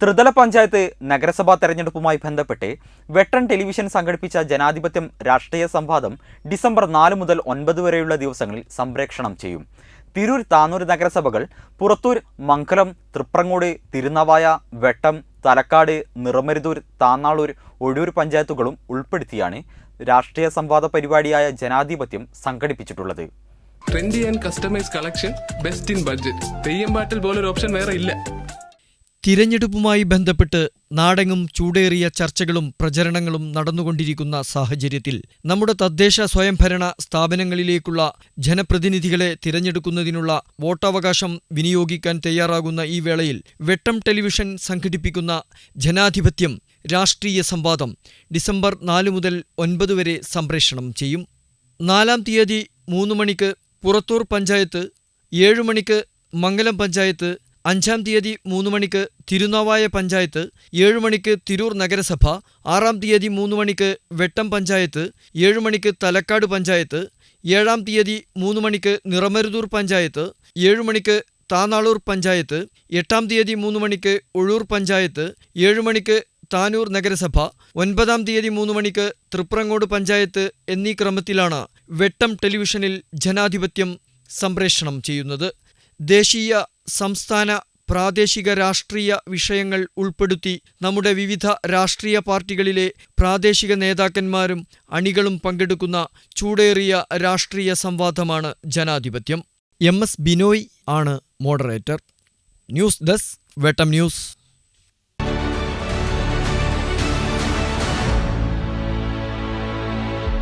ത്രിതല പഞ്ചായത്ത് നഗരസഭാ തെരഞ്ഞെടുപ്പുമായി ബന്ധപ്പെട്ട് വെട്ടൺ ടെലിവിഷൻ സംഘടിപ്പിച്ച ജനാധിപത്യം രാഷ്ട്രീയ സംവാദം ഡിസംബർ നാല് മുതൽ ഒൻപത് വരെയുള്ള ദിവസങ്ങളിൽ സംപ്രേക്ഷണം ചെയ്യും. തിരൂർ താനൂർ നഗരസഭകൾ പുറത്തൂർ മംഗലം തൃപ്രങ്ങോട് തിരുനവായ വെട്ടം തലക്കാട് നിറമരുതൂർ താന്നാളൂർ ഒഴൂർ പഞ്ചായത്തുകളും ഉൾപ്പെടുത്തിയാണ് രാഷ്ട്രീയ സംവാദ പരിപാടിയായ ജനാധിപത്യം സംഘടിപ്പിച്ചിട്ടുള്ളത്. Trendy and customise collection best in budget Theyyam പാട്ടിൽ പോലൊരു ഓപ്ഷൻ വേറെ ഇല്ല. തിരഞ്ഞെടുപ്പുമായി ബന്ധപ്പെട്ട് നാടെങ്ങും ചൂടേറിയ ചർച്ചകളും പ്രചരണങ്ങളും നടന്നുകൊണ്ടിരിക്കുന്ന സാഹചര്യത്തിൽ നമ്മുടെ തദ്ദേശ സ്വയംഭരണ സ്ഥാപനങ്ങളിലേക്കുള്ള ജനപ്രതിനിധികളെ തിരഞ്ഞെടുക്കുന്നതിനുള്ള വോട്ടവകാശം വിനിയോഗിക്കാൻ തയ്യാറാകുന്ന ഈ വേളയിൽ വെട്ടം ടെലിവിഷൻ സംഘടിപ്പിക്കുന്ന ജനാധിപത്യം രാഷ്ട്രീയ സംവാദം ഡിസംബർ നാല് മുതൽ ഒൻപത് വരെ സംപ്രേഷണം ചെയ്യും. നാലാം തീയതി മൂന്ന് മണിക്ക് പുറത്തൂർ പഞ്ചായത്ത് ഏഴുമണിക്ക് മംഗലം പഞ്ചായത്ത് അഞ്ചാം തീയതി മൂന്ന് മണിക്ക് തിരുനാവായ പഞ്ചായത്ത് ഏഴു മണിക്ക് തിരൂർ നഗരസഭ ആറാം തീയതി മൂന്ന് മണിക്ക് വെട്ടം പഞ്ചായത്ത് ഏഴു മണിക്ക് തലക്കാട് പഞ്ചായത്ത് ഏഴാം തീയതി മൂന്ന് മണിക്ക് നിറമരുതൂർ പഞ്ചായത്ത് ഏഴു മണിക്ക് താനാളൂർ പഞ്ചായത്ത് എട്ടാം തീയതി മൂന്ന് മണിക്ക് ഒഴൂർ പഞ്ചായത്ത് ഏഴു മണിക്ക് താനൂർ നഗരസഭ ഒൻപതാം തീയതി മൂന്ന് മണിക്ക് തൃപ്രങ്ങോട് പഞ്ചായത്ത് എന്നീ ക്രമത്തിലാണ് വെട്ടം ടെലിവിഷനിൽ ജനാധിപത്യം സംപ്രേഷണം ചെയ്യുന്നത്. ദേശീയ സംസ്ഥാന പ്രാദേശിക രാഷ്ട്രീയ വിഷയങ്ങൾ ഉൾപ്പെടുത്തി നമ്മുടെ വിവിധ രാഷ്ട്രീയ പാർട്ടികളിലെ പ്രാദേശിക നേതാക്കന്മാരും അണികളും പങ്കെടുക്കുന്ന ചൂടേറിയ രാഷ്ട്രീയ സംവാദമാണ് ജനാധിപത്യം. എം എസ് ബിനോയ് ആണ് moderator news desk Vettam news.